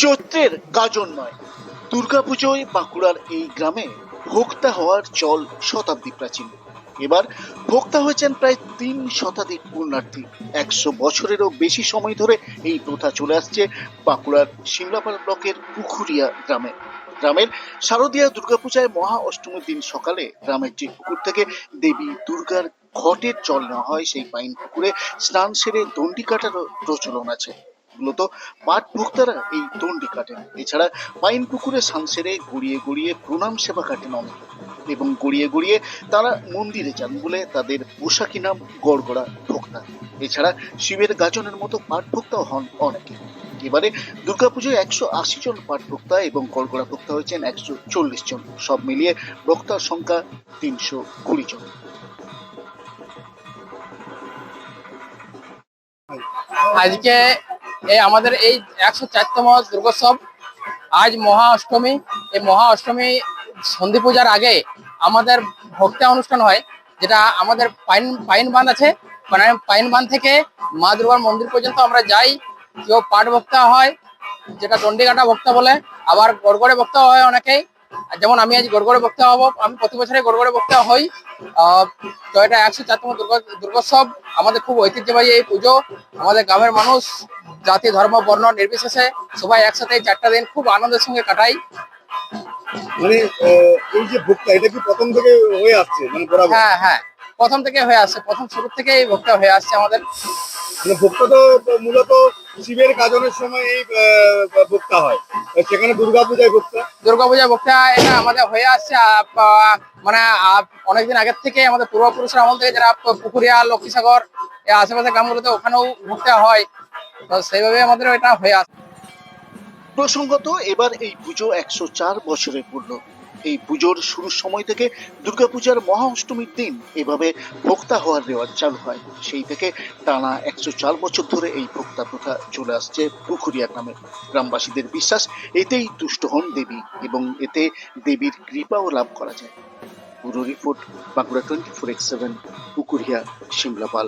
চৈত্রের গাজন নয়। দুর্গাপুজোয় বাঁকুড়ার এই গ্রামে ভোক্তা হওয়ার চল শতাব্দী প্রাচীন। এবার ভোক্তা হয়েছেন প্রায় তিন শতাধিক পুণ্যার্থী। একশো বছরেরও বেশি সময় ধরে এই প্রথা চলে আসছে বাঁকুড়ার সিমলাপাল ব্লকের পুকুরিয়া গ্রামে। গ্রামের শারদীয়া দুর্গাপূজায় মহা অষ্টমীর দিন সকালে গ্রামের যে পুকুর থেকে দেবী দুর্গার ঘটের জল নেওয়া হয়, সেই পাইন পুকুরে স্নান সেরে দণ্ডি কাটারও প্রচলন আছে। মূলত পাট ভোক্তারা এই দণ্ডি কাটেন। এছাড়া পাইন পুকুরে স্নান সেরে গড়িয়ে গড়িয়ে প্রণাম সেবা কাটেন অনেকে। এবং গড়িয়ে গড়িয়ে তারা মন্দিরে যান বলে তাদের পোশাকি নাম গড়গড়া ভোক্তা এছাড়া শিবের গাজনের মতো পাট ভোক্তাও হন অনেকে। এবারে দুর্গাপুজোয় একশো আশি জন পাট ভোক্তা এবং গড়গড়া ভোক্তা হয়েছেন একশো চল্লিশ জন। সব মিলিয়ে ভোক্তার সংখ্যা তিনশো কুড়ি জন। আজকে এই আমাদের এই একশো চারতম দুর্গোৎসব, আজ মহা অষ্টমী। এই মহা অষ্টমী সন্ধি পূজার আগে আমাদের ভক্তা অনুষ্ঠান হয়, যেটা আমাদের পাইন পাইন বাঁধ আছে। পাইন বাঁধ থেকে মা দুর্গার মন্দির পর্যন্ত আমরা যাই। কেউ পাট ভক্তা হয়, যেটা দণ্ডিকাটা ভক্তা বলে। আবার গড়গড়ে ভক্তা হয় অনেকেই। যেমন আমি আজ গড়গড়ে ভক্তা হব, আমি প্রতি বছরে গড়গড়ে ভক্তা হই। এটা একশো চারতম দুর্গা, দুর্গোৎসব। আমাদের খুব ঐতিহ্যবাহী এই পুজো। আমাদের গ্রামের মানুষ, জাতি, ধর্ম, বর্ণ নির্বিশেষে সবাই একসাথে চারটা দিন খুব আনন্দের সঙ্গে কাটাই। মানে এই যে ভোক্তা এটা কি প্রথম থেকে হয়ে আসছে? মানে বরাবর? হ্যাঁ হ্যাঁ। প্রথম থেকে হয়ে আসছে। প্রথম শুরু থেকে এই ভক্তা হয়ে আসছে আমাদের। মানে ভোক্তা তো মূলত শিবের গাজনের সময় এই ভোক্তা হয়। সেখানে দুর্গা পূজায় ভোক্তা? দুর্গাপূজা ভক্তা এটা আমাদের হয়ে আসছে। মানে অনেকদিন আগের থেকে আমাদের পূর্বপুরুষের আমল থেকে যারা পুকুরিয়া লক্ষ্মীসাগর আশেপাশে গ্রামগুলোতে ওখানেও ভক্তা হয়। তো সেইভাবে আমাদের এটা হয়ে আসছে। প্রসঙ্গত, এবার এই পুজো একশো চার বছরে পূর্ণ। এই পুজোর শুরুর সময় থেকে দুর্গাপূজার মহা অষ্টমীর দিন এভাবে ভোক্তা হওয়ার রেওয়াজ চালু হয়। সেই থেকে টানা একশো চার বছর ধরে এই ভোক্তা প্রথা চলে আসছে পুকুরিয়া গ্রামে গ্রামবাসীদের বিশ্বাস, এতেই তুষ্ট হন দেবী এবং এতে দেবীর কৃপাও লাভ করা যায়। পুরো report, Bankura twenty four x seven, Pukuria, Simlapal.